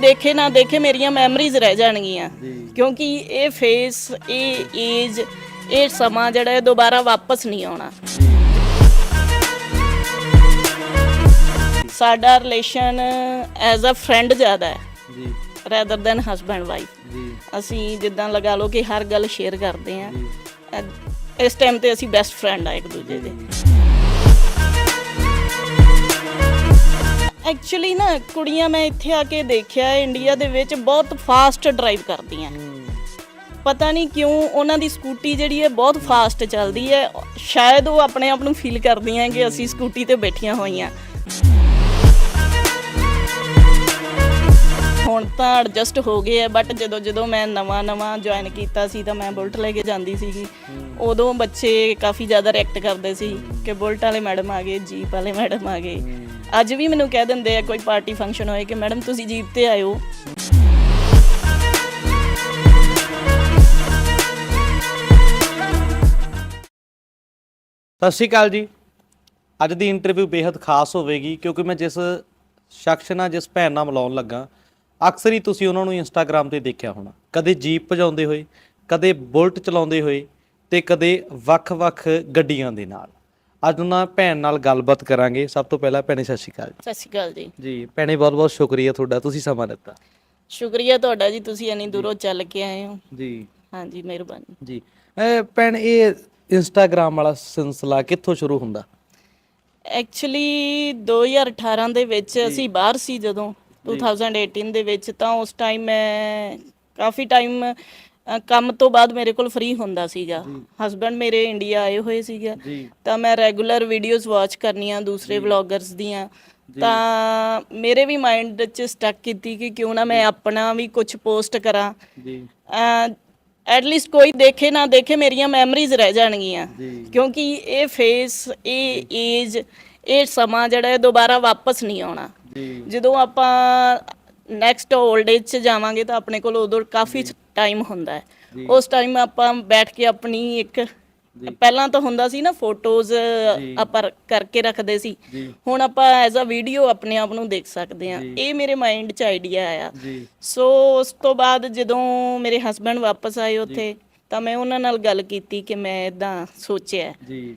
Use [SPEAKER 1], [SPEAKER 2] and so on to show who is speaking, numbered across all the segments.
[SPEAKER 1] ਦੇਖੇ ਨਾ ਦੇਖੇ ਮੇਰੀਆਂ ਮੈਮਰੀਜ਼ ਰਹਿ ਜਾਣਗੀਆਂ। ਕਿਉਂਕਿ ਇਹ ਫੇਸ ਇਹ ਏਜ ਇਹ ਸਮਾਂ ਜਿਹੜਾ ਹੈ ਦੁਬਾਰਾ ਵਾਪਸ ਨਹੀਂ ਆਉਣਾ। ਸਾਡਾ ਰਿਲੇਸ਼ਨ ਐਜ਼ ਅ ਫਰੈਂਡ ਜ਼ਿਆਦਾ ਹੈ।
[SPEAKER 2] ਜੀ।
[SPEAKER 1] ਰੈਦਰ ਦੈਨ ਹਸਬੈਂਡ ਵਾਈਫ
[SPEAKER 2] ਜੀ।
[SPEAKER 1] ਅਸੀਂ ਜਿੱਦਾਂ ਲਗਾ ਲਓ ਕਿ ਹਰ ਗੱਲ ਸ਼ੇਅਰ ਕਰਦੇ ਆਂ ਇਸ ਟਾਈਮ ਤੇ ਅਸੀਂ ਬੈਸਟ ਫਰੈਂਡ ਆ ਇੱਕ ਦੂਜੇ ਦੇ। ਐਕਚੁਅਲੀ ਨਾ ਕੁੜੀਆਂ ਮੈਂ ਇੱਥੇ ਆ ਕੇ ਦੇਖਿਆ ਇੰਡੀਆ ਦੇ ਵਿੱਚ ਬਹੁਤ ਫਾਸਟ ਡਰਾਈਵ ਕਰਦੀਆਂ ਪਤਾ ਨਹੀਂ ਕਿਉਂ ਉਹਨਾਂ ਦੀ ਸਕੂਟੀ ਜਿਹੜੀ ਹੈ ਬਹੁਤ ਫਾਸਟ ਚੱਲਦੀ ਹੈ। ਸ਼ਾਇਦ ਉਹ ਆਪਣੇ ਆਪ ਨੂੰ ਫੀਲ ਕਰਦੀਆਂ ਕਿ ਅਸੀਂ ਸਕੂਟੀ ਤੇ ਬੈਠੀਆਂ ਹੋਈਆਂ। ਹੁਣ ਤਾਂ ਐਡਜਸਟ ਹੋ ਗਏ ਆ ਬਟ ਜਦੋਂ ਜਦੋਂ ਮੈਂ ਨਵਾਂ ਨਵਾਂ ਜੁਆਇਨ ਕੀਤਾ ਸੀ ਤਾਂ ਮੈਂ ਬੁਲਟ ਲੈ ਕੇ ਜਾਂਦੀ ਸੀਗੀ। ਉਦੋਂ ਬੱਚੇ ਕਾਫੀ ਜ਼ਿਆਦਾ ਰਿਐਕਟ ਕਰਦੇ ਸੀ ਕਿ ਬੁਲਟ ਵਾਲੇ ਮੈਡਮ ਆ ਗਏ ਜੀਪ ਵਾਲੇ ਮੈਡਮ ਆ ਗਏ। ਅੱਜ ਵੀ ਮੈਨੂੰ ਕਹਿ ਦਿੰਦੇ ਆ, ਕੋਈ ਪਾਰਟੀ ਫੰਕਸ਼ਨ ਹੋਏ ਕਿ ਮੈਡਮ ਤੁਸੀਂ ਜੀਪ ਤੇ ਆਇਓ।
[SPEAKER 2] ਸਤਿ ਸ਼੍ਰੀ ਅਕਾਲ ਜੀ। ਅੱਜ ਦੀ ਇੰਟਰਵਿਊ ਬੇहद ਖਾਸ ਹੋਵੇਗੀ, ਕਿਉਂਕਿ ਮੈਂ ਜਿਸ ਸ਼ਖਸ ਨਾਲ, ਜਿਸ ਭੈਣ ਨਾਲ ਮਿਲਾਉਣ ਲੱਗਾ, ਅਕਸਰ ਹੀ ਤੁਸੀਂ ਉਹਨਾਂ ਨੂੰ ਇੰਸਟਾਗ੍ਰam ਤੇ ਦੇਖਿਆ ਹੋਣਾ। ਕਦੇ ਜੀਪ ਭਜਾਉਂਦੇ ਹੋਏ, ਕਦੇ ਬੁਲਟ ਚਲਾਉਂਦੇ ਹੋਏ ਤੇ ਕਦੇ ਵੱਖ-ਵੱਖ ਗੱਡੀਆਂ ਦੇ ਨਾਲ। ਅੱਜ ਉਹਨਾਂ ਭੈਣ ਨਾਲ ਗੱਲਬਾਤ ਕਰਾਂਗੇ। ਸਭ ਤੋਂ ਪਹਿਲਾਂ ਭੈਣੇ ਸਤਿ ਸ਼੍ਰੀ ਅਕਾਲ
[SPEAKER 1] ਸਤਿ ਸ਼੍ਰੀ ਅਕਾਲ ਜੀ।
[SPEAKER 2] ਜੀ ਭੈਣੇ ਬਹੁਤ-ਬਹੁਤ ਸ਼ੁਕਰੀਆ ਤੁਹਾਡਾ ਤੁਸੀਂ ਸਮਾਂ ਦਿੱਤਾ।
[SPEAKER 1] ਸ਼ੁਕਰੀਆ ਤੁਹਾਡਾ ਜੀ ਤੁਸੀਂ ਇੰਨੀ ਦੂਰੋਂ ਚੱਲ ਕੇ ਆਏ ਹੋ।
[SPEAKER 2] ਜੀ।
[SPEAKER 1] ਹਾਂਜੀ ਮਿਹਰਬਾਨੀ।
[SPEAKER 2] ਜੀ। ਇਹ ਭੈਣ ਇਹ ਇੰਸਟਾਗ੍ਰam ਵਾਲਾ ਸਿਲਸਿਲਾ ਕਿੱਥੋਂ ਸ਼ੁਰੂ ਹੁੰਦਾ?
[SPEAKER 1] ਐਕਚੁਅਲੀ 2018 ਦੇ ਵਿੱਚ ਅਸੀਂ ਬਾਹਰ ਸੀ ਜਦੋਂ 2018 ਦੇ ਵਿੱਚ ਤਾਂ ਉਸ ਟਾਈਮ ਮੈਂ ਕਾਫੀ ਟਾਈਮ ਕੰਮ ਤੋਂ ਬਾਅਦ ਮੇਰੇ ਕੋਲ ਫ੍ਰੀ ਹੁੰਦਾ ਸੀਗਾ। ਹਸਬੰਡ ਮੇਰੇ ਇੰਡੀਆ ਆਏ ਹੋਏ ਸੀਗੇ। ਤਾਂ ਮੈਂ ਰੈਗੂਲਰ ਵੀਡੀਓਜ਼ ਵਾਚ ਕਰਨੀਆਂ ਦੂਸਰੇ ਵਲੌਗਰਸ ਦੀਆਂ। ਤਾਂ ਮੇਰੇ ਵੀ ਮਾਈਂਡ 'ਚ ਸਟਕ ਕੀਤੀ ਕਿ ਕਿਉਂ ਨਾ ਮੈਂ ਆਪਣਾ ਵੀ ਕੁਝ ਪੋਸਟ ਕਰਾਂ।
[SPEAKER 2] ਜੀ।
[SPEAKER 1] ਐਟਲੀਸਟ ਕੋਈ ਦੇਖੇ ਨਾ ਦੇਖੇ ਮੇਰੀਆਂ ਮੈਮਰੀਜ਼ ਰਹਿ ਜਾਣਗੀਆਂ। ਕਿਉਂਕਿ ਇਹ ਫੇਸ ਇਹ ਏਜ ਇਹ ਸਮਾਂ ਜਿਹੜਾ ਹੈ ਦੁਬਾਰਾ ਵਾਪਸ ਨਹੀਂ ਆਉਣਾ। ਜਦੋਂ ਆਪਾਂ ਨੈਕਸਟ 올ਡ ਏਜ 'ਚ ਜਾਵਾਂਗੇ ਤਾਂ ਆਪਣੇ ਕੋਲ ਉਦੋਂ ਕਾਫੀ ਟਾਈਮ ਹੁੰਦਾ ਹੈ। ਉਸ ਟਾਈਮ ਆਪਾਂ ਬੈਠ ਕੇ ਆਪਣੀ ਇੱਕ ਪਹਿਲਾਂ ਤਾਂ ਹੁੰਦਾ ਸੀ ਨਾ ਫੋਟੋਜ਼ ਆਪਾਂ ਕਰਕੇ ਰੱਖਦੇ ਸੀ। ਹੁਣ ਆਪਾਂ ਐਜ਼ ਅ ਵੀਡੀਓ ਆਪਣੇ ਆਪ ਨੂੰ ਦੇਖ ਸਕਦੇ ਹਾਂ। ਇਹ ਮੇਰੇ ਮਾਈਂਡ 'ਚ ਆਈਡੀਆ ਆਇਆ। ਸੋ ਉਸ ਤੋਂ ਬਾਅਦ ਜਦੋਂ ਮੇਰੇ ਹਸਬੰਡ ਵਾਪਸ ਆਏ ਉੱਥੇ ਤਾਂ ਮੈਂ ਉਹਨਾਂ ਨਾਲ ਗੱਲ ਕੀਤੀ ਕਿ ਮੈਂ ਇਦਾਂ ਸੋਚਿਆ।
[SPEAKER 2] ਜੀ।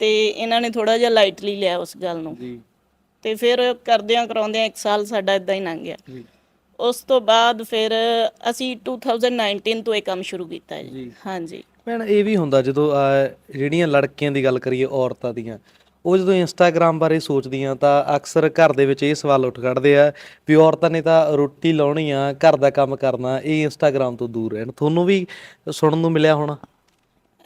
[SPEAKER 1] ਤੇ ਇਹਨਾਂ ਨੇ ਥੋੜਾ ਜਿਹਾ ਲਾਈਟਲੀ ਲਿਆ ਉਸ ਗੱਲ ਨੂੰ। ਤੇ ਫਿਰ ਕਰਦਿਆਂ ਕਰਾਉਂਦਿਆਂ ਇੱਕ ਸਾਲ ਸਾਡਾ ਇਦਾਂ ਹੀ ਲੰਘ ਗਿਆ। ਉਸ ਤੋਂ ਬਾਅਦ ਫਿਰ ਅਸੀਂ 2019 ਤੋਂ ਇਹ ਕੰਮ ਸ਼ੁਰੂ ਕੀਤਾ ਜੀ। ਹਾਂਜੀ।
[SPEAKER 2] ਭੈਣ ਇਹ ਵੀ ਹੁੰਦਾ ਜਦੋਂ ਜਿਹੜੀਆਂ ਲੜਕੀਆਂ ਦੀ ਗੱਲ ਕਰੀਏ ਔਰਤਾਂ ਦੀਆਂ ਉਹ ਜਦੋਂ ਇੰਸਟਾਗ੍ਰam ਬਾਰੇ ਸੋਚਦੀਆਂ ਤਾਂ ਅਕਸਰ ਘਰ ਦੇ ਵਿੱਚ ਇਹ ਸਵਾਲ ਉੱਠ ਖੜਦੇ ਆ ਵੀ ਔਰਤਾਂ ਨੇ ਤਾਂ ਰੋਟੀ ਲਾਉਣੀ ਆ ਘਰ ਦਾ ਕੰਮ ਕਰਨਾ ਇਹ ਇੰਸਟਾਗ੍ਰam ਤੋਂ ਦੂਰ ਰਹਿਣ। ਤੁਹਾਨੂੰ ਵੀ ਸੁਣਨ ਨੂੰ ਮਿਲਿਆ ਹੋਣਾ?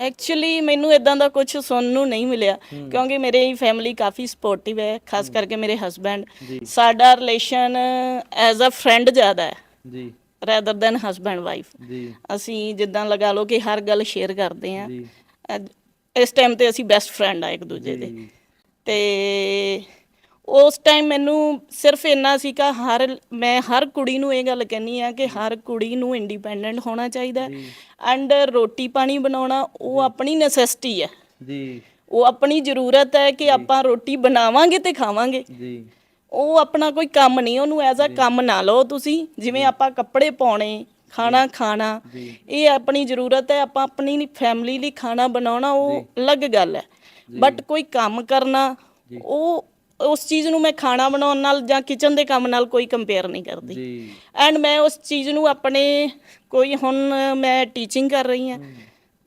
[SPEAKER 1] ਐਕਚੁਅਲੀ ਮੈਨੂੰ ਇਦਾਂ ਦਾ ਕੁਝ ਸੁਣਨ ਨੂੰ ਨਹੀਂ ਮਿਲਿਆ ਕਿਉਂਕਿ ਮੇਰੀ ਫੈਮਿਲੀ ਕਾਫੀ ਸਪੋਰਟਿਵ ਹੈ ਖਾਸ ਕਰਕੇ ਮੇਰੇ ਹਸਬੰਡ ਸਾਡਾ ਰਿਲੇਸ਼ਨ ਐਜ਼ ਅ ਫਰੈਂਡ ਜ਼ਿਆਦਾ ਹੈ।
[SPEAKER 2] ਜੀ।
[SPEAKER 1] ਰੈਦਰ ਦੈਨ ਹਸਬੰਡ ਵਾਈਫ
[SPEAKER 2] ਜੀ।
[SPEAKER 1] ਅਸੀਂ ਜਿੱਦਾਂ ਲਗਾ ਲਓ ਕਿ ਹਰ ਗੱਲ ਸ਼ੇਅਰ ਕਰਦੇ ਆਂ ਇਸ ਟਾਈਮ ਤੇ ਅਸੀਂ ਬੈਸਟ ਫਰੈਂਡ ਆ ਇੱਕ ਦੂਜੇ ਦੇ। ਤੇ ਉਸ ਟਾਈਮ ਮੈਨੂੰ ਸਿਰਫ ਇੰਨਾ ਸੀ ਕਿ ਹਰ ਮੈਂ ਹਰ ਕੁੜੀ ਨੂੰ ਇਹ ਗੱਲ ਕਹਿੰਨੀ ਆ ਕਿ ਹਰ ਕੁੜੀ ਨੂੰ ਇੰਡੀਪੈਂਡੈਂਟ ਹੋਣਾ ਚਾਹੀਦਾ ਐਂਡ ਰੋਟੀ ਪਾਣੀ ਬਣਾਉਣਾ ਉਹ ਆਪਣੀ ਨੈਸੈਸਿਟੀ ਹੈ।
[SPEAKER 2] ਜੀ।
[SPEAKER 1] ਉਹ ਆਪਣੀ ਜ਼ਰੂਰਤ ਹੈ ਕਿ ਆਪਾਂ ਰੋਟੀ ਬਣਾਵਾਂਗੇ ਤੇ ਖਾਵਾਂਗੇ।
[SPEAKER 2] ਜੀ।
[SPEAKER 1] ਉਹ ਆਪਣਾ ਕੋਈ ਕੰਮ ਨਹੀਂ ਉਹਨੂੰ ਐਜ਼ ਅ ਕੰਮ ਨਾ ਲਓ ਤੁਸੀਂ ਜਿਵੇਂ ਆਪਾਂ ਕੱਪੜੇ ਪਾਉਣੇ ਖਾਣਾ ਖਾਣਾ ਇਹ ਆਪਣੀ ਜ਼ਰੂਰਤ ਹੈ ਆਪਾਂ ਆਪਣੀ ਫੈਮਿਲੀ ਲਈ ਖਾਣਾ ਬਣਾਉਣਾ ਉਹ ਅਲੱਗ ਗੱਲ ਹੈ। ਬਟ ਕੋਈ ਕੰਮ ਕਰਨਾ ਉਹ ਉਸ ਚੀਜ਼ ਨੂੰ ਮੈਂ ਖਾਣਾ ਬਣਾਉਣ ਨਾਲ ਜਾਂ ਕਿਚਨ ਦੇ ਕੰਮ ਨਾਲ ਕੋਈ ਕੰਪੇਅਰ ਨਹੀਂ ਕਰਦੀ।
[SPEAKER 2] ਜੀ।
[SPEAKER 1] ਐਂਡ ਮੈਂ ਉਸ ਚੀਜ਼ ਨੂੰ ਆਪਣੇ ਕੋਈ ਹੁਣ ਮੈਂ ਟੀਚਿੰਗ ਕਰ ਰਹੀ ਹਾਂ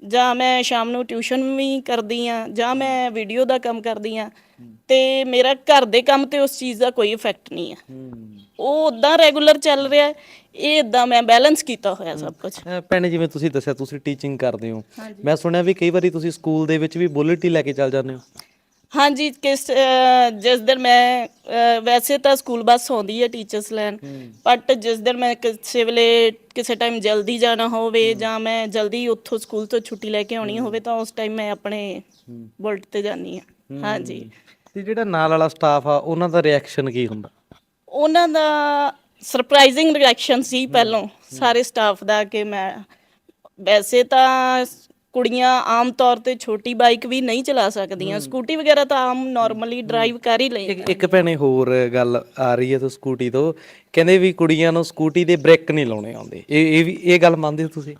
[SPEAKER 1] ਜਾਂ ਮੈਂ ਸ਼ਾਮ ਨੂੰ ਟਿਊਸ਼ਨ ਵੀ ਕਰਦੀ ਆ ਜਾਂ ਮੈਂ ਵੀਡੀਓ ਦਾ ਕੰਮ ਕਰਦੀ ਆ ਤੇ ਮੇਰਾ ਘਰ ਦੇ ਕੰਮ ਤੇ ਉਸ ਚੀਜ਼ ਦਾ ਕੋਈ ਇਫੈਕਟ ਨਹੀਂ ਹੂੰ। ਉਹ ਉਦਾਂ ਰੈਗੂਲਰ ਚੱਲ ਰਿਹਾ ਇਹ ਇਦਾਂ ਮੈਂ ਬੈਲੈਂਸ ਕੀਤਾ ਹੋਇਆ ਸਭ ਕੁਝ
[SPEAKER 2] ਭੈਣੇ ਜਿਵੇਂ ਤੁਸੀਂ ਦੱਸਿਆ ਤੁਸੀਂ ਟੀਚਿੰਗ ਕਰਦੇ ਹੋ। ਮੈਂ ਸੁਣਿਆ ਵੀ ਕਈ ਵਾਰੀ ਤੁਸੀਂ ਸਕੂਲ ਦੇ ਵਿੱਚ ਵੀ ਬੁਲਟ ਹੀ ਲੈ ਕੇ ਚੱਲ ਜਾਂਦੇ ਹੋ।
[SPEAKER 1] ਹਾਂਜੀ ਕਿਸ ਅਹ, ਜਿਸ ਦਿਨ ਮੈਂ ਅਹ, ਵੈਸੇ ਤਾਂ ਸਕੂਲ ਬੱਸ ਆਉਂਦੀ ਹੈ ਟੀਚਰਸ ਲੈਣ ਬਟ ਜਿਸ ਦਿਨ ਮੈਂ ਕਿਸੇ ਵੇਲੇ ਕਿਸੇ ਟਾਈਮ ਜਲਦੀ ਜਾਣਾ ਹੋਵੇ ਜਾਂ ਮੈਂ ਜਲਦੀ ਉੱਥੋਂ ਸਕੂਲ ਤੋਂ ਛੁੱਟੀ ਲੈ ਕੇ ਆਉਣੀ ਹੋਵੇ ਤਾਂ ਉਸ ਟਾਈਮ ਮੈਂ ਆਪਣੇ ਬੁਲਟ ਤੇ ਜਾਂਦੀ ਹਾਂ। ਹਾਂਜੀ।
[SPEAKER 2] ਤੇ ਜਿਹੜਾ ਨਾਲ ਵਾਲਾ ਸਟਾਫ ਆ ਉਹਨਾਂ ਦਾ ਰਿਐਕਸ਼ਨ ਕੀ ਹੁੰਦਾ?
[SPEAKER 1] ਉਹਨਾਂ ਦਾ ਸਰਪ੍ਰਾਈਜ਼ਿੰਗ ਰਿਐਕਸ਼ਨ ਸੀ ਪਹਿਲੋਂ ਸਾਰੇ ਸਟਾਫ ਦਾ ਕਿ ਮੈਂ ਵੈਸੇ ਤਾਂ ਕੁੜੀਆਂ ਆਮ ਤੌਰ ਤੇ ਛੋਟੀ ਬਾਈਕ ਵੀ ਨਹੀਂ ਚਲਾ ਸਕਦੀਆਂ। ਸਕੂਟੀ ਵਗੈਰਾ ਤਾਂ ਆਮ ਨਾਰਮਲੀ ਡਰਾਈਵ ਕਰ ਹੀ ਲਈ
[SPEAKER 2] ਇੱਕ ਭੈਣੇ ਹੋਰ ਗੱਲ ਆ ਰਹੀ ਹੈ ਤੋਂ ਸਕੂਟੀ ਤੋਂ। ਕਹਿੰਦੇ ਵੀ ਕੁੜੀਆਂ ਨੂੰ ਸਕੂਟੀ ਦੇ ਬ੍ਰੇਕ ਨਹੀਂ ਲਾਉਣੇ ਆਉਂਦੇ। ਇਹ ਇਹ ਵੀ ਇਹ ਗੱਲ ਮੰਨਦੇ ਹੋ ਤੁਸੀਂ?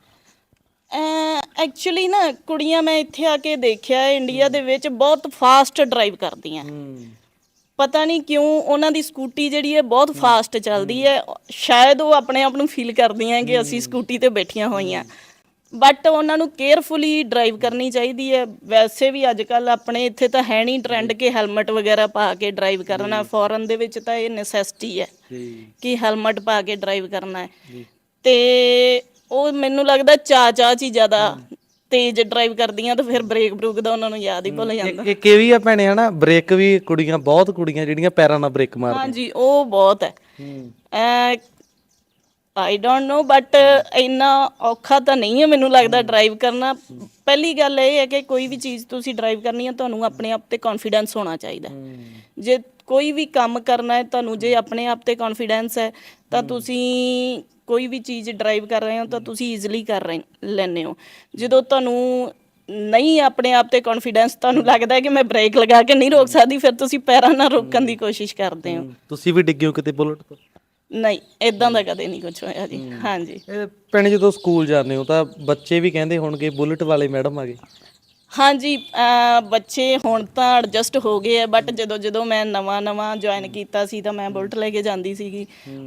[SPEAKER 1] ਐਕਚੁਅਲੀ ਨਾ ਕੁੜੀਆਂ ਮੈਂ ਇੱਥੇ ਆ ਕੇ ਦੇਖਿਆ ਇੰਡੀਆ ਦੇ ਵਿੱਚ ਬਹੁਤ ਫਾਸਟ ਡਰਾਈਵ ਕਰਦੀਆਂ। ਪਤਾ ਨਹੀਂ ਕਿਉਂ ਉਹਨਾਂ ਦੀ ਸਕੂਟੀ ਜਿਹੜੀ ਹੈ ਬਹੁਤ ਫਾਸਟ ਚੱਲਦੀ ਹੈ। ਸ਼ਾਇਦ ਉਹ ਆਪਣੇ ਆਪ ਨੂੰ ਫੀਲ ਕਰਦੀਆਂ ਕਿ ਅਸੀਂ ਸਕੂਟੀ ਤੇ ਬੈਠੀਆਂ ਹੋਈਆਂ। ਬਟ ਉਹਨਾਂ ਨੂੰ ਕੇਅਰਫੁਲੀ ਡਰਾਈਵ ਕਰਨੀ ਚਾਹੀਦੀ ਹੈ। ਵੈਸੇ ਵੀ ਅੱਜ ਕੱਲ ਆਪਣੇ ਇੱਥੇ ਤਾਂ ਹੈ ਨਹੀਂ ਟ੍ਰੈਂਡ ਕਿ ਹੈਲਮਟ ਵਗੈਰਾ ਪਾ ਕੇ ਡਰਾਈਵ ਕਰਨਾ। ਫੋਰਨ ਦੇ ਵਿੱਚ ਤਾਂ ਇਹ ਨੈਸੈਸਿਟੀ ਹੈ ਕਿ ਹੈਲਮਟ ਪਾ ਕੇ ਡਰਾਈਵ ਕਰਨਾ ਹੈ। ਤੇ ਉਹ ਮੈਨੂੰ ਲੱਗਦਾ ਚਾ ਚਾ ਚ ਹੀ ਜ਼ਿਆਦਾ ਤੇਜ਼ ਡਰਾਈਵ ਕਰਦੀਆਂ ਤਾਂ ਫਿਰ ਬ੍ਰੇਕ ਬਰੂਕ ਦਾ ਉਹਨਾਂ ਨੂੰ ਯਾਦ ਹੀ ਭੁੱਲ ਜਾਂਦਾ।
[SPEAKER 2] ਇੱਕ ਇਹ ਵੀ ਆ ਭੈਣੇ ਹਨਾ? ਬ੍ਰੇਕ ਵੀ ਕੁੜੀਆਂ ਬਹੁਤ ਕੁੜੀਆਂ ਜਿਹੜੀਆਂ ਪੈਰਾਂ ਨਾਲ ਬ੍ਰੇਕ ਮਾਰਦੀਆਂ।
[SPEAKER 1] ਹਾਂਜੀ ਉਹ ਬਹੁਤ ਹੈ।
[SPEAKER 2] ਹੂੰ।
[SPEAKER 1] ਆਈ ਡੋਨਟ ਨੋ ਬਟ ਇੰਨਾ ਔਖਾ ਤਾਂ ਨਹੀਂ ਹੈ ਮੈਨੂੰ ਲੱਗਦਾ ਡਰਾਈਵ ਕਰਨਾ। ਪਹਿਲੀ ਗੱਲ ਇਹ ਹੈ ਕਿ ਕੋਈ ਵੀ ਚੀਜ਼ ਤੁਸੀਂ ਡਰਾਈਵ ਕਰਨੀ ਹੈ ਤੁਹਾਨੂੰ ਆਪਣੇ ਆਪ ਤੇ ਕੌਨਫੀਡੈਂਸ ਹੋਣਾ ਚਾਹੀਦਾ। ਜੇ ਕੋਈ ਵੀ ਕੰਮ ਕਰਨਾ ਹੈ ਤੁਹਾਨੂੰ ਜੇ ਆਪਣੇ ਆਪ ਤੇ ਕੌਨਫੀਡੈਂਸ ਹੈ ਤਾਂ ਤੁਸੀਂ ਕੋਈ ਵੀ ਚੀਜ਼ ਡਰਾਈਵ ਕਰ ਰਹੇ ਹੋ ਤਾਂ ਤੁਸੀਂ ਈਜ਼ੀਲੀ ਕਰ ਰਹੇ ਲੈਨੇ ਹੋ। ਜਦੋਂ ਤੁਹਾਨੂੰ ਨਹੀਂ ਆਪਣੇ ਆਪ ਤੇ ਕੌਨਫੀਡੈਂਸ ਤੁਹਾਨੂੰ ਲੱਗਦਾ ਹੈ ਕਿ ਮੈਂ ਬ੍ਰੇਕ ਲਗਾ ਕੇ ਨਹੀਂ ਰੋਕ ਸਕਦੀ ਫਿਰ ਤੁਸੀਂ ਪੈਰਾਂ ਨਾਲ ਰੋਕਣ ਦੀ ਕੋਸ਼ਿਸ਼ ਕਰਦੇ ਹੋ।
[SPEAKER 2] ਤੁਸੀਂ ਵੀ ਡਿੱਗੇ ਹੋ ਕਿਤੇ ਬੁਲਟ ਤੋਂ?
[SPEAKER 1] ਨਹੀਂ ਇਦਾਂ ਦਾ ਕਦੇ ਨਹੀਂ ਕੁਝ ਹੋਇਆ ਜੀ। ਹਾਂਜੀ।
[SPEAKER 2] ਇਹ ਭੈਣੇ ਜਦੋਂ ਸਕੂਲ ਜਾਂਦੇ ਹੋ ਤਾਂ ਬੱਚੇ ਵੀ ਕਹਿੰਦੇ ਹੋਣਗੇ ਬੁਲਟ ਵਾਲੇ ਮੈਡਮ ਆ ਗਏ।
[SPEAKER 1] ਹਾਂਜੀ ਅਹ ਬੱਚੇ ਹੁਣ ਤਾਂ ਐਡਜਸਟ ਹੋ ਗਏ ਆ ਬਟ ਜਦੋਂ ਜਦੋਂ ਮੈਂ ਨਵਾਂ ਨਵਾਂ ਜੁਆਇਨ ਕੀਤਾ ਸੀ ਤਾਂ ਮੈਂ ਬੁਲਟ ਲੈ ਕੇ ਜਾਂਦੀ ਸੀਗੀ।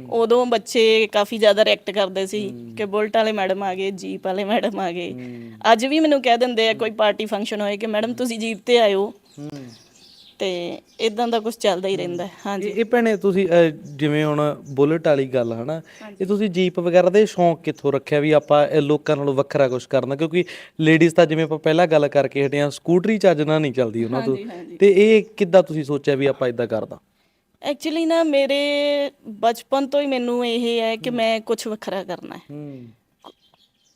[SPEAKER 1] ਉਦੋਂ ਬੱਚੇ ਕਾਫੀ ਜ਼ਿਆਦਾ ਰਿਐਕਟ ਕਰਦੇ ਸੀ ਕਿ ਬੁਲਟ ਵਾਲੇ ਮੈਡਮ ਆ ਗਏ ਜੀਪ ਵਾਲੇ ਮੈਡਮ ਆ ਗਏ। ਅੱਜ ਵੀ ਮੈਨੂੰ ਕਹਿ ਦਿੰਦੇ ਆ ਕੋਈ ਪਾਰਟੀ ਫੰਕਸ਼ਨ ਹੋਏ ਕਿ ਮੈਡਮ ਤੁਸੀਂ ਜੀਪ ਤੇ ਆਇਓ। ਤੇ ਇਦਾਂ ਦਾ ਕੁਝ ਚੱਲਦਾ ਹੀ ਰਹਿੰਦਾ ਹੈ। ਹਾਂਜੀ।
[SPEAKER 2] ਇਹ ਇਹ ਭੈਣੇ ਤੁਸੀਂ ਅਹ, ਜਿਵੇਂ ਹੁਣ ਬੁਲਟ ਵਾਲੀ ਗੱਲ ਹਨਾ? ਇਹ ਤੁਸੀਂ ਜੀਪ ਵਗੈਰਾ ਦੇ ਸ਼ੌਂਕ ਕਿੱਥੋਂ ਰੱਖਿਆ ਵੀ ਆਪਾਂ ਇਹ ਲੋਕਾਂ ਨਾਲੋਂ ਵੱਖਰਾ ਕੁਝ ਕਰਨਾ? ਕਿਉਂਕਿ ਲੇਡੀਜ਼ ਤਾਂ ਜਿਵੇਂ ਆਪਾਂ ਪਹਿਲਾਂ ਗੱਲ ਕਰਕੇ ਹਟੇ ਆ ਸਕੂਟਰੀ ਚੱਜ ਨਾਲ ਨਹੀਂ ਚੱਲਦੀ ਉਹਨਾਂ ਤੋਂ। ਤੇ ਇਹ ਕਿੱਦਾਂ ਤੁਸੀਂ ਸੋਚਿਆ ਵੀ ਆਪਾਂ ਇਦਾਂ ਕਰਦਾ?
[SPEAKER 1] ਐਕਚੁਅਲੀ ਨਾ ਮੇਰੇ ਬਚਪਨ ਤੋਂ ਹੀ ਮੈਨੂੰ ਇਹ ਹੈ ਕਿ ਮੈਂ ਕੁਝ ਵੱਖਰਾ ਕਰਨਾ ਹੈ।
[SPEAKER 2] ਹੂੰ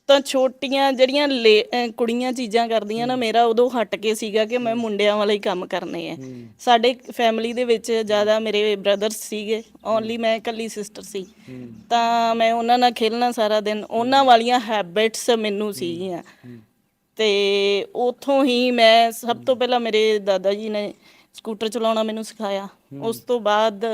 [SPEAKER 1] ਤਾਂ ਛੋਟੀਆਂ ਜਿਹੜੀਆਂ ਲੇ- ਅਹ ਕੁੜੀਆਂ ਚੀਜ਼ਾਂ ਕਰਦੀਆਂ ਨਾ ਮੇਰਾ ਉਦੋਂ ਹਟ ਕੇ ਸੀਗਾ ਕਿ ਮੈਂ ਮੁੰਡਿਆਂ ਵਾਲੇ ਹੀ ਕੰਮ ਕਰਨੇ ਆ। ਸਾਡੇ ਫੈਮਿਲੀ ਦੇ ਵਿੱਚ ਜ਼ਿਆਦਾ ਮੇਰੇ ਬ੍ਰਦਰਸ ਸੀਗੇ ਓਨਲੀ ਮੈਂ ਇਕੱਲੀ ਸਿਸਟਰ ਸੀ। ਤਾਂ ਮੈਂ ਉਹਨਾਂ ਨਾਲ ਖੇਲਣਾ ਸਾਰਾ ਦਿਨ ਉਹਨਾਂ ਵਾਲੀਆਂ ਹੈਬਿਟਸ ਮੈਨੂੰ ਸੀਗੀਆਂ। ਤੇ ਉਥੋਂ ਹੀ ਮੈਂ ਸਭ ਤੋਂ ਪਹਿਲਾਂ ਮੇਰੇ ਦਾਦਾ ਜੀ ਨੇ ਸਕੂਟਰ ਚਲਾਉਣਾ ਮੈਨੂੰ ਸਿਖਾਇਆ। ਉਸ ਤੋਂ ਬਾਅਦ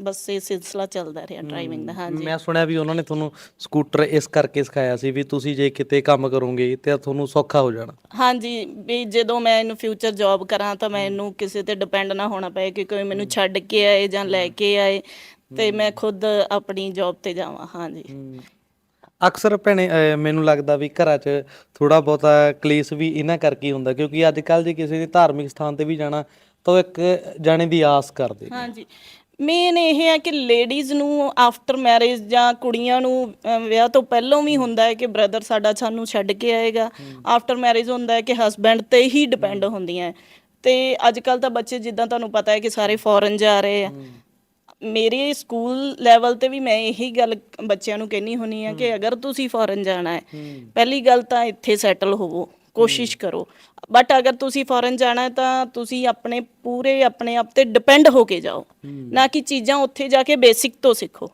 [SPEAKER 1] ਬਸ ਇਹ ਸਿਲਸਿਲਾ ਚੱਲਦਾ ਰਿਹਾ ਡਰਾਈਵਿੰਗ ਦਾ ਹਾਂਜੀ।
[SPEAKER 2] ਮੈਂ ਸੁਣਿਆ ਵੀ ਉਹਨਾਂ ਨੇ ਤੁਹਾਨੂੰ ਸਕੂਟਰ ਇਸ ਕਰਕੇ ਸਿਖਾਇਆ ਸੀ ਵੀ ਤੁਸੀਂ ਜੇ ਕਿਤੇ ਕੰਮ ਕਰੋਗੇ ਤੇ ਤੁਹਾਨੂੰ ਸੌਖਾ ਹੋ ਜਾਣਾ।
[SPEAKER 1] ਹਾਂਜੀ ਵੀ ਜਦੋਂ ਮੈਂ ਇਨ ਫਿਊਚਰ ਜੌਬ ਕਰਾਂ ਤਾਂ ਮੈਨੂੰ ਕਿਸੇ ਤੇ ਡਿਪੈਂਡ ਨਾ ਹੋਣਾ ਪਏ ਕਿ ਕੋਈ ਮੈਨੂੰ ਛੱਡ ਕੇ ਆਏ ਜਾਂ ਲੈ ਕੇ ਆਏ ਤੇ ਮੈਂ ਖੁਦ ਆਪਣੀ ਜੌਬ ਤੇ ਜਾਵਾਂ ਹਾਂਜੀ।
[SPEAKER 2] ਅਕਸਰ ਭੈਣੇ ਅਹ ਮੈਨੂੰ ਲੱਗਦਾ ਵੀ ਘਰਾਂ 'ਚ ਥੋੜਾ ਬਹੁਤਾ ਕਲੇਸ਼ ਵੀ ਇਹਨਾਂ ਕਰਕੇ ਹੀ ਹੁੰਦਾ ਕਿਉਂਕਿ ਅੱਜ ਕੱਲ ਜੇ ਕਿਸੇ ਨੇ ਧਾਰਮਿਕ ਸਥਾਨ ਤੇ ਵੀ ਜਾਣਾ ਤਾਂ ਉਹ ਇੱਕ ਜਾਣੇ ਦੀ ਆਸ ਕਰਦੇ ਨੇ।
[SPEAKER 1] ਹਾਂਜੀ। ਮੇਨ ਇਹ ਹੈ ਕਿ ਲੇਡੀਜ਼ ਨੂੰ ਆਫਟਰ ਮੈਰਿਜ ਜਾਂ ਕੁੜੀਆਂ ਨੂੰ ਅਹ, ਵਿਆਹ ਤੋਂ ਪਹਿਲਾਂ ਵੀ ਹੁੰਦਾ ਹੈ ਕਿ ਬ੍ਰਦਰ ਸਾਡਾ ਸਾਨੂੰ ਛੱਡ ਕੇ ਆਏਗਾ। ਆਫਟਰ ਮੈਰਿਜ ਹੁੰਦਾ ਹੈ ਕਿ ਹਸਬੈਂਡ ਤੇ ਹੀ ਡਿਪੈਂਡ ਹੁੰਦੀਆਂ ਹੈ। ਤੇ ਅੱਜ ਕੱਲ ਤਾਂ ਬੱਚੇ ਜਿੱਦਾਂ ਤੁਹਾਨੂੰ ਪਤਾ ਹੈ ਕਿ ਸਾਰੇ ਫੋਰਨ ਜਾ ਰਹੇ ਆ। ਮੇਰੇ ਸਕੂਲ ਲੈਵਲ ਤੇ ਵੀ ਮੈਂ ਇਹੀ ਗੱਲ ਬੱਚਿਆਂ ਨੂੰ ਕਹਿਣੀ ਹੁੰਨੀ ਆ ਕਿ ਅਗਰ ਤੁਸੀਂ ਫੋਰਨ ਜਾਣਾ ਹੈ ਪਹਿਲੀ ਗੱਲ ਤਾਂ ਇੱਥੇ ਸੈਟਲ ਹੋਵੋ। ਕੋਸ਼ਿਸ਼ ਕਰੋ। ਬਟ ਅਗਰ ਤੁਸੀਂ ਫੋਰਨ ਜਾਣਾ ਹੈ ਤਾਂ ਤੁਸੀਂ ਆਪਣੇ ਪੂਰੇ ਆਪਣੇ ਆਪ ਤੇ ਡਿਪੈਂਡ ਹੋ ਕੇ ਜਾਓ। ਨਾ ਕਿ ਚੀਜ਼ਾਂ ਉੱਥੇ ਜਾ ਕੇ ਬੇਸਿਕ ਤੋਂ ਸਿੱਖੋ।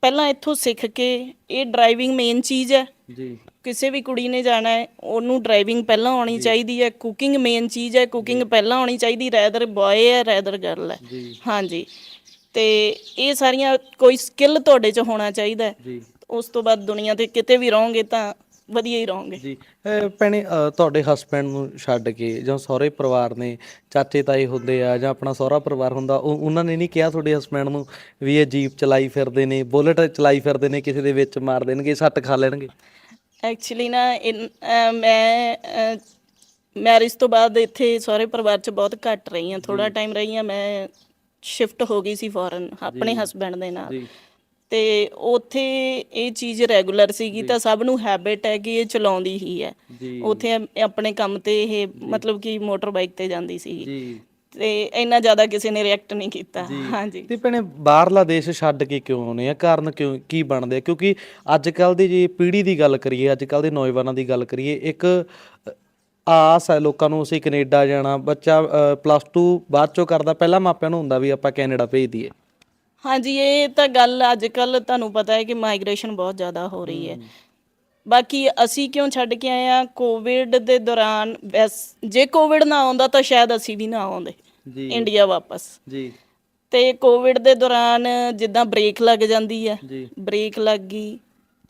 [SPEAKER 1] ਪਹਿਲਾਂ ਇੱਥੋਂ ਸਿੱਖ ਕੇ ਇਹ ਡਰਾਈਵਿੰਗ ਮੇਨ ਚੀਜ਼ ਹੈ।
[SPEAKER 2] ਜੀ।
[SPEAKER 1] ਕਿਸੇ ਵੀ ਕੁੜੀ ਨੇ ਜਾਣਾ ਹੈ ਉਹਨੂੰ ਡਰਾਈਵਿੰਗ ਪਹਿਲਾਂ ਆਉਣੀ ਚਾਹੀਦੀ ਹੈ। ਕੁਕਿੰਗ ਮੇਨ ਚੀਜ਼ ਹੈ। ਕੁਕਿੰਗ ਪਹਿਲਾਂ ਆਉਣੀ ਚਾਹੀਦੀ। ਰੈਦਰ ਬॉय ਹੈ ਰੈਦਰ ਗਰਲ ਹੈ। ਹਾਂਜੀ। ਤੇ ਇਹ ਸਾਰੀਆਂ ਕੋਈ ਸਕਿੱਲ ਤੁਹਾਡੇ 'ਚ ਹੋਣਾ ਚਾਹੀਦਾ ਹੈ।
[SPEAKER 2] ਜੀ।
[SPEAKER 1] ਉਸ ਤੋਂ ਬਾਅਦ ਦੁਨੀਆ ਤੇ ਕਿਤੇ ਵੀ ਰਹੋਗੇ ਤਾਂ ਵਧੀਆ ਹੀ ਰਹੋਗੇ।
[SPEAKER 2] ਜੀ ਅਹ ਭੈਣੇ ਅਹ ਤੁਹਾਡੇ ਹਸਬੰਡ ਨੂੰ ਛੱਡ ਕੇ ਜਾਂ ਸਹੁਰੇ ਪਰਿਵਾਰ ਨੇ ਚਾਚੇ ਤਾਏ ਹੁੰਦੇ ਆ ਜਾਂ ਆਪਣਾ ਸਹੁਰਾ ਪਰਿਵਾਰ ਹੁੰਦਾ ਉਹ ਉਹਨਾਂ ਨੇ ਨਹੀਂ ਕਿਹਾ ਤੁਹਾਡੇ ਹਸਬੰਡ ਨੂੰ ਵੀ ਇਹ ਜੀਪ ਚਲਾਈ ਫਿਰਦੇ ਨੇ ਬੁਲਟ ਚਲਾਈ ਫਿਰਦੇ ਨੇ ਕਿਸੇ ਦੇ ਵਿੱਚ ਮਾਰ ਦੇਣਗੇ ਸੱਟ ਖਾ ਲੈਣਗੇ?
[SPEAKER 1] ਐਕਚੁਅਲੀ ਨਾ ਇਨ- ਅਹ ਮੈਂ ਮੈਰਿਜ ਤੋਂ ਬਾਅਦ ਇੱਥੇ ਸਹੁਰੇ ਪਰਿਵਾਰ 'ਚ ਬਹੁਤ ਘੱਟ ਰਹੀ ਹਾਂ ਥੋੜਾ ਟਾਈਮ ਰਹੀ ਹਾਂ ਮੈਂ ਸ਼ਿਫਟ ਹੋ ਗਈ ਸੀ ਫੋਰਨ ਆਪਣੇ ਹਸਬੈਂਡ ਦੇ ਨਾਲ।
[SPEAKER 2] ਜੀ।
[SPEAKER 1] ਤੇ ਉੱਥੇ ਇਹ ਚੀਜ਼ ਰੈਗੂਲਰ ਸੀਗੀ ਤਾਂ ਸਭ ਨੂੰ ਹੈਬਿਟ ਹੈ ਕਿ ਇਹ ਚਲਾਉਂਦੀ ਹੀ ਹੈ।
[SPEAKER 2] ਜੀ।
[SPEAKER 1] ਉੱਥੇ ਆਪਣੇ ਕੰਮ ਤੇ ਇਹ ਮਤਲਬ ਕਿ ਮੋਟਰ ਬਾਈਕ ਤੇ ਜਾਂਦੀ ਸੀਗੀ।
[SPEAKER 2] ਜੀ।
[SPEAKER 1] ਤੇ ਇੰਨਾ ਜ਼ਿਆਦਾ ਕਿਸੇ ਨੇ ਰਿਐਕਟ ਨਹੀਂ ਕੀਤਾ। ਹਾਂਜੀ।
[SPEAKER 2] ਤੇ ਭੈਣੇ ਬਾਹਰਲਾ ਦੇਸ਼ ਛੱਡ ਕੇ ਕਿਉਂ ਆਉਨੇ ਆ? ਕਾਰਨ ਕਿਉਂ ਕੀ ਬਣਦੇ ਆ? ਕਿਉਂਕਿ ਅੱਜ ਕੱਲ ਦੀ ਜੇ ਪੀੜ੍ਹੀ ਦੀ ਗੱਲ ਕਰੀਏ ਅੱਜ ਕੱਲ ਦੇ ਨੌਜਵਾਨਾਂ ਦੀ ਗੱਲ ਕਰੀਏ ਇੱਕ ਅ, ਆਸ ਹੈ ਲੋਕਾਂ ਨੂੰ ਅਸੀਂ ਕੈਨੇਡਾ ਜਾਣਾ ਬੱਚਾ ਪਲੱਸ 2 ਬਾਅਦ ਚੋਂ ਕਰਦਾ ਪਹਿਲਾਂ ਮਾਪਿਆਂ ਨੂੰ ਹੁੰਦਾ ਵੀ ਆਪਾਂ ਕੈਨੇਡਾ ਭੇਜ ਦਈਏ।
[SPEAKER 1] ਹਾਂਜੀ ਇਹ ਤਾਂ ਗੱਲ ਅੱਜ ਕੱਲ ਤੁਹਾਨੂੰ ਪਤਾ ਹੈ ਕਿ ਮਾਈਗ੍ਰੇਸ਼ਨ ਬਹੁਤ ਜ਼ਿਆਦਾ ਹੋ ਰਹੀ ਹੈ। ਬਾਕੀ ਅਸੀਂ ਕਿਉਂ ਛੱਡ ਕੇ ਆਏ ਆ ਕੋਵਿਡ ਦੇ ਦੌਰਾਨ ਵੈਸ ਜੇ ਕੋਵਿਡ ਨਾ ਆਉਂਦਾ ਤਾਂ ਸ਼ਾਇਦ ਅਸੀਂ ਵੀ ਨਾ ਆਉਂਦੇ
[SPEAKER 2] ਜੀ।
[SPEAKER 1] ਇੰਡੀਆ ਵਾਪਸ।
[SPEAKER 2] ਜੀ।
[SPEAKER 1] ਤੇ ਕੋਵਿਡ ਦੇ ਦੌਰਾਨ ਜਿੱਦਾਂ ਬ੍ਰੇਕ ਲੱਗ ਜਾਂਦੀ ਹੈ
[SPEAKER 2] ਜੀ।
[SPEAKER 1] ਬ੍ਰੇਕ ਲੱਗ ਗਈ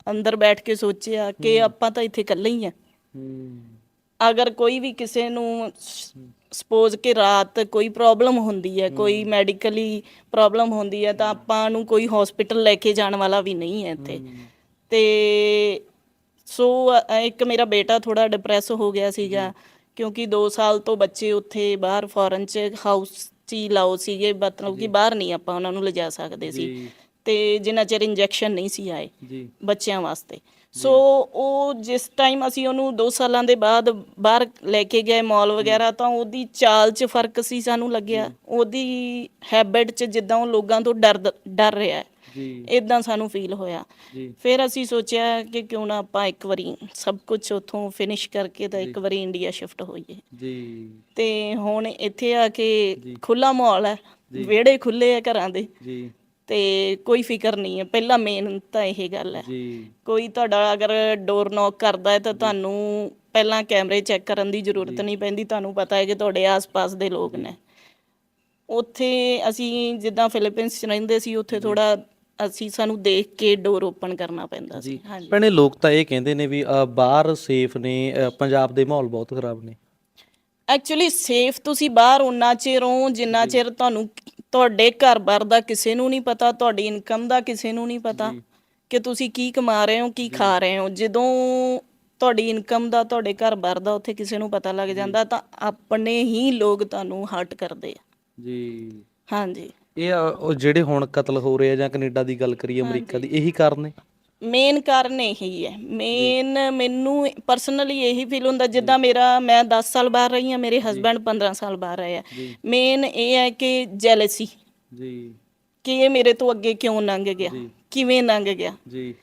[SPEAKER 1] ਅੰਦਰ ਬੈਠ ਕੇ ਸੋਚਿਆ ਕਿ ਆਪਾਂ ਤਾਂ ਇੱਥੇ ਇਕੱਲੇ ਹੀ ਆ
[SPEAKER 2] ਹੂੰ।
[SPEAKER 1] ਅਗਰ ਕੋਈ ਵੀ ਕਿਸੇ ਨੂੰ ਸਪੋਜ਼ ਕਿ ਰਾਤ ਕੋਈ ਪ੍ਰੋਬਲਮ ਹੁੰਦੀ ਹੈ ਕੋਈ ਮੈਡੀਕਲੀ ਪ੍ਰੋਬਲਮ ਹੁੰਦੀ ਹੈ ਤਾਂ ਆਪਾਂ ਨੂੰ ਕੋਈ ਹਸਪੀਟਲ ਲੈ ਕੇ ਜਾਣ ਵਾਲਾ ਵੀ ਨਹੀਂ ਹੈ ਇੱਥੇ। ਤੇ ਸੋ ਇੱਕ ਮੇਰਾ ਬੇਟਾ ਥੋੜਾ ਡਿਪਰੈਸ ਹੋ ਗਿਆ ਸੀਗਾ ਕਿਉਂਕਿ 2 ਸਾਲ ਤੋਂ ਬੱਚੇ ਉੱਥੇ ਬਾਹਰ ਫੋਰਨ ਚ ਹਾਊਸ ਚ ਲਾਓ ਸੀਗੇ ਮਤਲਬ ਕਿ ਬਾਹਰ ਨਹੀਂ ਆਪਾਂ ਉਹਨਾਂ ਨੂੰ ਲਿਜਾ ਸਕਦੇ ਸੀ। ਤੇ ਜਿੰਨਾ ਚਿਰ ਇੰਜੈਕਸ਼ਨ ਨਹੀਂ ਸੀ ਆਏ ਬੱਚਿਆਂ ਵਾਸਤੇ। ਸੋ ਉਹ ਜਿਸ ਟਾਈਮ ਅਸੀਂ ਉਹਨੂੰ 2 ਸਾਲਾਂ ਦੇ ਬਾਅਦ ਬਾਹਰ ਲੈ ਕੇ ਗਏ ਮਾਲ ਵਗੈਰਾ ਤਾਂ ਉਹਦੀ ਚਾਲ 'ਚ ਫ਼ਰਕ ਸੀ ਸਾਨੂੰ ਲੱਗਿਆ। ਉਹਦੀ ਹੈਬਿਟ 'ਚ ਜਿੱਦਾਂ ਉਹ ਲੋਕਾਂ ਤੋਂ ਡਰ ਡਰ ਰਿਹਾ ਹੈ
[SPEAKER 2] ਜੀ।
[SPEAKER 1] ਇਦਾਂ ਸਾਨੂੰ ਫੀਲ ਹੋਇਆ।
[SPEAKER 2] ਜੀ।
[SPEAKER 1] ਫਿਰ ਅਸੀਂ ਸੋਚਿਆ ਕਿ ਕਿਉਂ ਨਾ ਆਪਾਂ ਇੱਕ ਵਾਰੀ ਸਭ ਕੁਝ ਉੱਥੋਂ ਫਿਨਿਸ਼ ਕਰਕੇ ਤਾਂ ਇੱਕ ਵਾਰੀ ਇੰਡੀਆ ਸ਼ਿਫਟ ਹੋਈਏ।
[SPEAKER 2] ਜੀ।
[SPEAKER 1] ਤੇ ਹੁਣ ਇੱਥੇ ਆ ਕੇ ਖੁੱਲਾ ਮਾਹੌਲ ਹੈ ਵਿਹੜੇ ਖੁੱਲੇ ਆ ਘਰਾਂ ਦੇ।
[SPEAKER 2] ਜੀ।
[SPEAKER 1] ਤੇ ਕੋਈ ਫਿਕਰ ਨਹੀਂ ਹੈ। ਪਹਿਲਾ ਮੇਨ ਤਾਂ ਇਹ ਗੱਲ ਹੈ।
[SPEAKER 2] ਜੀ।
[SPEAKER 1] ਕੋਈ ਤੁਹਾਡਾ ਅਗਰ ਡੋਰ ਨੌਕ ਕਰਦਾ ਹੈ ਤਾਂ ਤੁਹਾਨੂੰ ਪਹਿਲਾਂ ਕੈਮਰੇ ਚੈੱਕ ਕਰਨ ਦੀ ਜ਼ਰੂਰਤ ਨਹੀਂ ਪੈਂਦੀ। ਤੁਹਾਨੂੰ ਪਤਾ ਹੈ ਕਿ ਤੁਹਾਡੇ ਆਸ-ਪਾਸ ਦੇ ਲੋਕ ਨੇ। ਉੱਥੇ ਅਸੀਂ ਜਿੱਦਾਂ ਫਿਲੀਪੀਨਸ 'ਚ ਰਹਿੰਦੇ ਸੀ ਉੱਥੇ ਥੋੜਾ ਅਸੀਂ ਸਾਨੂੰ ਦੇਖ ਕੇ ਡੋਰ ਓਪਨ ਕਰਨਾ ਪੈਂਦਾ ਸੀ। ਹਾਂਜੀ।
[SPEAKER 2] ਭੈਣੇ ਲੋਕ ਤਾਂ ਇਹ ਕਹਿੰਦੇ ਨੇ ਵੀ ਅ, ਬਾਹਰ ਸੇਫ ਨੇ ਅ, ਪੰਜਾਬ ਦੇ ਮਾਹੌਲ ਬਹੁਤ ਖਰਾਬ ਨੇ।
[SPEAKER 1] ਐਕਚੁਅਲੀ ਸੇਫ ਤੁਸੀਂ ਬਾਹਰ ਉਨਾ ਚਿਰ ਹੋ ਜਿੰਨਾ ਚਿਰ ਤੁਹਾਨੂੰ ਤੁਹਾਡੇ ਘਰ-ਬਾਰ ਦਾ ਕਿਸੇ ਨੂੰ ਨਹੀਂ ਪਤਾ ਤੁਹਾਡੀ ਇਨਕਮ ਦਾ ਕਿਸੇ ਨੂੰ ਨਹੀਂ ਪਤਾ ਕਿ ਤੁਸੀਂ ਕੀ ਕਮਾ ਰਹੇ ਹੋ ਕੀ ਖਾ ਰਹੇ ਹੋ। ਜਦੋਂ ਤੁਹਾਡੀ ਇਨਕਮ ਦਾ ਤੁਹਾਡੇ ਘਰ-ਬਾਰ ਦਾ ਉੱਥੇ ਕਿਸੇ ਨੂੰ ਪਤਾ ਲੱਗ ਜਾਂਦਾ ਤਾਂ ਆਪਣੇ ਹੀ ਲੋਕ ਤੁਹਾਨੂੰ ਹਰਟ ਕਰਦੇ ਆ।
[SPEAKER 2] ਜੀ।
[SPEAKER 1] ਹਾਂਜੀ।
[SPEAKER 2] ਇਹ ਉਹ ਜਿਹੜੇ ਹੁਣ ਕਤਲ ਹੋ ਰਹੇ ਆ ਜਾਂ ਕੈਨੇਡਾ ਦੀ ਗੱਲ ਕਰੀਏ ਅਮਰੀਕਾ ਦੀ ਇਹੀ ਕਾਰਨ ਨੇ?
[SPEAKER 1] ਮੇਨ ਕਾਰਨ ਇਹੀ ਹੈ। ਮੇਨ ਮੈਨੂੰ ਪਰਸਨਲੀ ਇਹੀ ਫੀਲ ਹੁੰਦਾ ਜਿੱਦਾਂ ਮੇਰਾ ਮੈਂ 10 ਸਾਲ ਬਾਹਰ ਰਹੀ ਹਾਂ ਮੇਰੇ ਹਸਬੰਡ 15 ਸਾਲ ਬਾਹਰ ਰਹੇ ਆ। ਮੇਨ ਇਹ ਹੈ ਕਿ ਜੈਲਸੀ
[SPEAKER 2] ਜੀ।
[SPEAKER 1] ਕਿ ਇਹ ਮੇਰੇ ਤੋਂ ਅੱਗੇ ਕਿਉਂ ਲੰਘ ਗਿਆ? ਕਿਵੇਂ ਲੰਘ ਗਿਆ?
[SPEAKER 2] ਜੀ।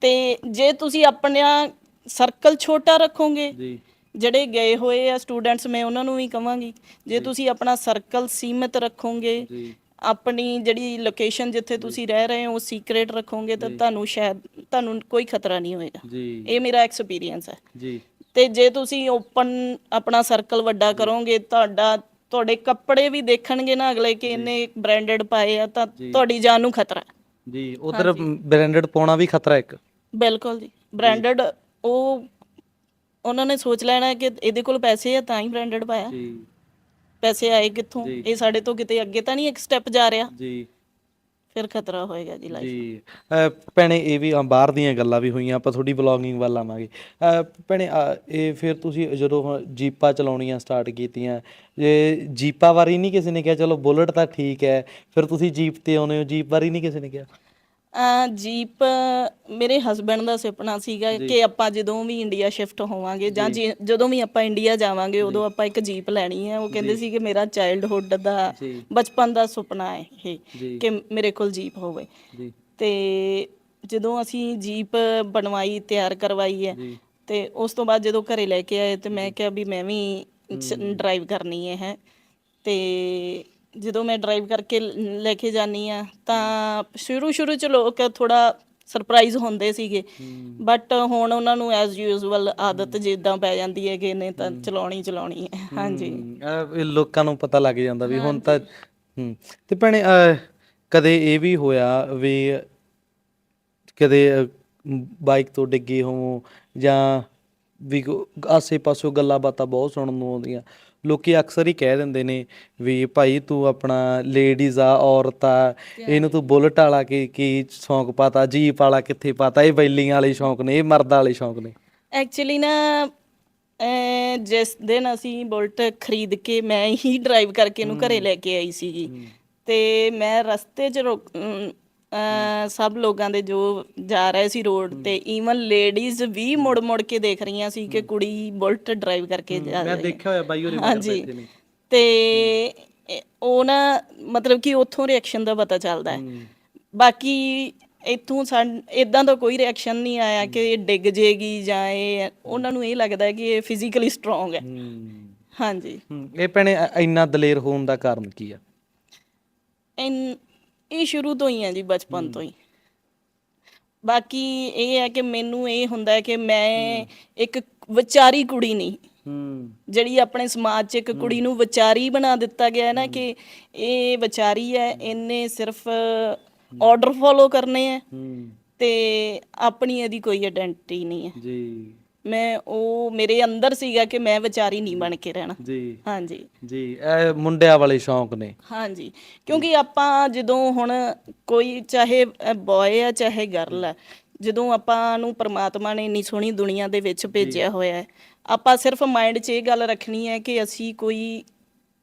[SPEAKER 1] ਤੇ ਜੇ ਤੁਸੀਂ ਆਪਣਾ ਸਰਕਲ ਛੋਟਾ ਰੱਖੋਗੇ
[SPEAKER 2] ਜੀ।
[SPEAKER 1] ਜਿਹੜੇ ਗਏ ਹੋਏ ਆ ਸਟੂਡੈਂਟਸ ਮੈਂ ਉਹਨਾਂ ਨੂੰ ਵੀ ਕਵਾਂਗੀ। ਜੇ ਤੁਸੀਂ ਆਪਣਾ ਸਰਕਲ ਸੀਮਿਤ ਰੱਖੋਗੇ
[SPEAKER 2] ਜੀ।
[SPEAKER 1] ਆਪਣੀ ਜਿਹੜੀ ਲੋਕੇਸ਼ਨ ਜਿੱਥੇ ਤੁਸੀਂ ਰਹਿ ਰਹੇ ਹੋ ਸੀਕ੍ਰੇਟ ਰੱਖੋਗੇ ਤਾਂ ਤੁਹਾਨੂੰ ਸ਼ਾਇਦ ਤੁਹਾਨੂੰ ਕੋਈ ਖਤਰਾ ਨਹੀਂ ਹੋਏਗਾ।
[SPEAKER 2] ਜੀ।
[SPEAKER 1] ਇਹ ਮੇਰਾ ਐਕਸਪੀਰੀਅੰਸ ਹੈ।
[SPEAKER 2] ਜੀ।
[SPEAKER 1] ਤੇ ਜੇ ਤੁਸੀਂ ਓਪਨ ਆਪਣਾ ਸਰਕਲ ਵੱਡਾ ਕਰੋਗੇ ਤੁਹਾਡਾ ਤੁਹਾਡੇ ਕੱਪੜੇ ਵੀ ਦੇਖਣਗੇ ਨਾ ਅਗਲੇ ਕਿ ਇਹਨੇ ਬ੍ਰਾਂਡਡ ਪਾਏ ਆ ਤਾਂ ਤੁਹਾਡੀ ਜਾਨ ਨੂੰ ਖਤਰਾ ਹੈ।
[SPEAKER 2] ਜੀ ਉਧਰ ਬ੍ਰਾਂਡਡ ਪਾਉਣਾ ਵੀ ਖਤਰਾ ਇੱਕ।
[SPEAKER 1] ਬਿਲਕੁਲ ਜੀ। ਬ੍ਰਾਂਡਡ ਉਹ ਉਹਨਾਂ ਨੇ ਸੋਚ ਲੈਣਾ ਕਿ ਇਹਦੇ ਕੋਲ ਪੈਸੇ ਆ ਤਾਂ ਹੀ ਬ੍ਰਾਂਡਡ ਪਾਇਆ।
[SPEAKER 2] ਜੀ।
[SPEAKER 1] ਪੈਸੇ ਆਏ ਕਿੱਥੋਂ? ਇਹ ਸਾਡੇ ਤੋਂ ਕਿਤੇ ਅੱਗੇ ਤਾਂ ਨਹੀਂ ਇੱਕ ਸਟੈਪ ਜਾ ਰਿਹਾ?
[SPEAKER 2] ਜੀ।
[SPEAKER 1] ਫਿਰ ਖਤਰਾ ਹੋਏਗਾ ਜੀ ਲਾਈਫ
[SPEAKER 2] ਜੀ। ਅ, ਭੈਣੇ ਇਹ ਵੀ ਬਾਹਰ ਦੀਆਂ ਗੱਲਾਂ ਵੀ ਹੋਈਆਂ ਆਪਾਂ ਥੋੜੀ ਬਲੌਗਿੰਗ ਵੱਲ ਆਵਾਂਗੇ। ਅ, ਭੈਣੇ ਅ, ਇਹ ਫਿਰ ਤੁਸੀਂ ਜਦੋਂ ਹੁਣ ਜੀਪਾਂ ਚਲਾਉਣੀਆਂ ਸਟਾਰਟ ਕੀਤੀਆਂ ਜੇ ਜੀਪਾਂ ਵਾਰੀ ਨਹੀਂ ਕਿਸੇ ਨੇ ਕਿਹਾ ਚਲੋ ਬੁਲਟ ਤਾਂ ਠੀਕ ਹੈ ਫਿਰ ਤੁਸੀਂ ਜੀਪ ਤੇ ਆਉਨੇ ਹੋ ਜੀਪ ਵਾਰੀ ਨਹੀਂ ਕਿਸੇ ਨੇ ਕਿਹਾ?
[SPEAKER 1] ਆ ਜੀਪ ਮੇਰੇ ਹਸਬੰਡ ਦਾ ਸੁਪਨਾ ਸੀਗਾ ਕਿ ਆਪਾਂ ਜਦੋਂ ਵੀ ਇੰਡੀਆ ਸ਼ਿਫਟ ਹੋਵਾਂਗੇ ਜਾਂ ਜੇ- ਜਦੋਂ ਵੀ ਆਪਾਂ ਇੰਡੀਆ ਜਾਵਾਂਗੇ ਉਦੋਂ ਆਪਾਂ ਇੱਕ ਜੀਪ ਲੈਣੀ ਹੈ। ਉਹ ਕਹਿੰਦੇ ਸੀ ਕਿ ਮੇਰਾ ਚਾਈਲਡਹੁੱਡ ਦਾ
[SPEAKER 2] ਜੀ।
[SPEAKER 1] ਬਚਪਨ ਦਾ ਸੁਪਨਾ ਹੈ ਇਹ ਕਿ ਮੇਰੇ ਕੋਲ ਜੀਪ ਹੋਵੇ।
[SPEAKER 2] ਜੀ।
[SPEAKER 1] ਤੇ ਜਦੋਂ ਅਸੀਂ ਜੀਪ ਬਣਵਾਈ ਤਿਆਰ ਕਰਵਾਈ ਹੈ
[SPEAKER 2] ਜੀ।
[SPEAKER 1] ਤੇ ਉਸ ਤੋਂ ਬਾਅਦ ਜਦੋਂ ਘਰੇ ਲੈ ਕੇ ਆਏ ਤੇ ਮੈਂ ਕਿਹਾ ਵੀ ਮੈਂ ਵੀ ਡਰਾਈਵ ਕਰਨੀ ਹੈ ਹੈ। ਤੇ ਜਦੋਂ ਮੈਂ ਡਰਾਈਵ ਕਰਕੇ ਲ- ਲੈ ਕੇ ਜਾਨੀ ਆ ਤਾਂ ਸ਼ੁਰੂ ਸ਼ੁਰੂ ਚ ਲੋਕ ਥੋੜਾ ਸਰਪ੍ਰਾਈਜ਼ ਹੁੰਦੇ ਸੀਗੇ। ਬਟ ਹੁਣ ਉਹਨਾਂ ਨੂੰ ਐਜ਼ ਯੂਜ਼ੁਅਲ ਆਦਤ ਜਿੱਦਾਂ ਪੈ ਜਾਂਦੀ ਹੈ ਕਿ ਇਹਨੇ ਤਾਂ ਚਲਾਉਣੀ ਚਲਾਉਣੀ ਹੈ। ਹਾਂਜੀ।
[SPEAKER 2] ਅਹ ਇਹ ਲੋਕਾਂ ਨੂੰ ਪਤਾ ਲੱਗ ਜਾਂਦਾ ਵੀ ਹੁਣ ਤਾਂ ਹਮ, ਤੇ ਭੈਣੇ ਅਹ, ਕਦੇ ਇਹ ਵੀ ਹੋਇਆ ਵੀ ਕਦੇ ਬਾਈਕ ਤੋਂ ਡਿੱਗੇ ਹੋ ਜਾਂ ਵੀ ਕੋ- ਆਸੇ-ਪਾਸੋਂ ਗੱਲਾਂ ਬਾਤਾਂ ਬਹੁਤ ਸੁਣਨ ਨੂੰ ਆਉਂਦੀਆਂ। ਲੋਕੀ ਅਕਸਰ ਹੀ ਕਹਿ ਦਿੰਦੇ ਨੇ ਵੀ ਭਾਈ ਤੂੰ ਆਪਣਾ ਲੇਡੀਜ਼ ਆ ਔਰਤ ਆ ਇਹਨੂੰ ਤੂੰ ਬੁਲਟ ਵਾਲਾ ਕੀ ਕੀ ਸ਼ੌਂਕ ਪਾਤਾ ਜੀਪ ਵਾਲਾ ਕਿੱਥੇ ਪਾਤਾ ਇਹ ਬੈਲੀਆਂ ਵਾਲੇ ਸ਼ੌਂਕ ਨੇ ਇਹ ਮਰਦਾਂ ਵਾਲੇ ਸ਼ੌਂਕ ਨੇ।
[SPEAKER 1] ਐਕਚੁਅਲੀ ਨਾ ਅਹ, ਜਿਸ ਦਿਨ ਅਸੀਂ ਬੁਲਟ ਖਰੀਦ ਕੇ ਮੈਂ ਹੀ ਡਰਾਈਵ ਕਰਕੇ ਇਹਨੂੰ ਘਰੇ ਲੈ ਕੇ ਆਈ ਸੀਗੀ ਤੇ ਮੈਂ ਰਸਤੇ 'ਚ ਰੁਕ ਅਮ, ਸਭ ਲੋਕਾਂ ਦੇ ਜੋ ਜਾ ਰਹੇ ਸੀ ਰੋਡ ਤੇ ਈਵਨ ਲੇਡੀਜ਼ ਵੀ ਮੁੜ ਮੁੜ ਕੇ ਦੇਖ ਰਹੀਆਂ ਸੀ ਕਿ ਕੁੜੀ ਬੁਲਟ ਡਰਾਈਵ ਕਰਕੇ ਜਾ
[SPEAKER 2] ਮੈਂ
[SPEAKER 1] ਰਹੀ ਹੈ।
[SPEAKER 2] ਦੇਖਿਆ ਹੋਇਆ ਬਾਈ ਹੋਰੇ
[SPEAKER 1] ਹਾਂਜੀ। ਤੇ ਉਹ ਨਾ ਮਤਲਬ ਕਿ ਉੱਥੋਂ ਰਿਐਕਸ਼ਨ ਦਾ ਪਤਾ ਚੱਲਦਾ ਹੈ। ਬਾਕੀ ਇੱਥੋਂ ਇਦਾਂ ਦਾ ਕੋਈ ਰਿਐਕਸ਼ਨ ਨਹੀਂ ਆਇਆ ਕਿ ਇਹ ਡਿੱਗ ਜੇਗੀ ਜਾਂ ਇਹ ਉਹਨਾਂ ਨੂੰ ਇਹ ਲੱਗਦਾ ਹੈ ਕਿ ਇਹ ਫਿਜ਼ੀਕਲੀ ਸਟਰੋਂਗ ਹੈ। ਹਾਂਜੀ।
[SPEAKER 2] ਇਹ ਭੈਣੇ ਇੰਨਾ ਦਲੇਰ ਹੋਣ ਦਾ ਕਾਰਨ ਕੀ ਆ?
[SPEAKER 1] ਇਨ ਇਹ ਸ਼ੁਰੂ ਤੋਂ ਹੀ ਹੈ ਜੀ ਬਚਪਨ ਤੋਂ ਹੀ। ਬਾਕੀ ਇਹ ਹੈ ਕਿ ਮੈਨੂੰ ਇਹ ਹੁੰਦਾ ਹੈ ਕਿ ਮੈਂ ਇੱਕ ਵਿਚਾਰੀ ਕੁੜੀ ਨਹੀਂ
[SPEAKER 2] ਹੂੰ।
[SPEAKER 1] ਜਿਹੜੀ ਆਪਣੇ ਸਮਾਜ 'ਚ ਇੱਕ ਕੁੜੀ ਨੂੰ ਵਿਚਾਰੀ ਬਣਾ ਦਿੱਤਾ ਗਿਆ ਹੈ ਨਾ ਕਿ ਇਹ ਵਿਚਾਰੀ ਹੈ ਇਹਨੇ ਸਿਰਫ ਆਰਡਰ ਫੋਲੋ ਕਰਨੇ ਹੈ
[SPEAKER 2] ਹੂੰ।
[SPEAKER 1] ਤੇ ਆਪਣੀ ਇਹਦੀ ਕੋਈ ਆਇਡੈਂਟੀ ਨਹੀਂ ਹੈ।
[SPEAKER 2] ਜੀ।
[SPEAKER 1] ਮੈਂ ਉਹ ਮੇਰੇ ਅੰਦਰ ਸੀਗਾ ਕਿ ਮੈਂ ਵਿਚਾਰੀ ਨਹੀਂ ਬਣ ਕੇ ਰਹਿਣਾ।
[SPEAKER 2] ਜੀ।
[SPEAKER 1] ਹਾਂਜੀ।
[SPEAKER 2] ਜੀ ਇਹ ਮੁੰਡਿਆਂ ਵਾਲੇ ਸ਼ੌਂਕ ਨੇ।
[SPEAKER 1] ਹਾਂਜੀ। ਕਿਉਂਕਿ ਆਪਾਂ ਜਦੋਂ ਹੁਣ ਕੋਈ ਚਾਹੇ ਬॉय ਆ ਚਾਹੇ ਗਰਲ ਆ ਜਦੋਂ ਆਪਾਂ ਨੂੰ ਪ੍ਰਮਾਤਮਾ ਨੇ ਇੰਨੀ ਸੋਹਣੀ ਦੁਨੀਆ ਦੇ ਵਿੱਚ ਭੇਜਿਆ ਹੋਇਆ ਹੈ ਆਪਾਂ ਸਿਰਫ ਮਾਈਂਡ 'ਚ ਇਹ ਗੱਲ ਰੱਖਣੀ ਹੈ ਕਿ ਅਸੀਂ ਕੋਈ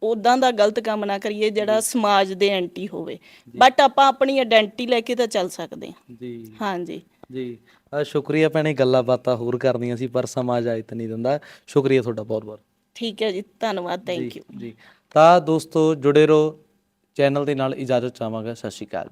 [SPEAKER 1] ਉਦਾਂ ਦਾ ਗਲਤ ਕੰਮ ਨਾ ਕਰੀਏ ਜਿਹੜਾ ਸਮਾਜ ਦੇ ਐਂਟੀ ਹੋਵੇ। ਬਟ ਆਪਾਂ ਆਪਣੀ ਆਇਡੈਂਟੀ ਲੈ ਕੇ ਤਾਂ ਚੱਲ ਸਕਦੇ ਹਾਂ।
[SPEAKER 2] ਜੀ।
[SPEAKER 1] ਹਾਂਜੀ।
[SPEAKER 2] ਜੀ। ਅ, ਸ਼ੁਕਰੀਆ ਭੈਣੇ ਗੱਲਾਂ ਬਾਤਾਂ ਹੋਰ ਕਰਨੀਆਂ ਸੀ ਪਰ ਸਮਾਂ ਇਜਾਜ਼ਤ ਨਹੀਂ ਦਿੰਦਾ। ਸ਼ੁਕਰੀਆ ਤੁਹਾਡਾ ਬਹੁਤ ਬਹੁਤ।
[SPEAKER 1] ਠੀਕ ਹੈ ਜੀ ਧੰਨਵਾਦ ਥੈਂਕ ਯੂ
[SPEAKER 2] ਜੀ। ਤਾਂ ਦੋਸਤੋ ਜੁੜੇ ਰਹੋ ਚੈਨਲ ਦੇ ਨਾਲ ਇਜਾਜ਼ਤ ਚਾਹਾਂਗਾ। ਸਤਿ ਸ਼੍ਰੀ ਅਕਾਲ ਜੀ।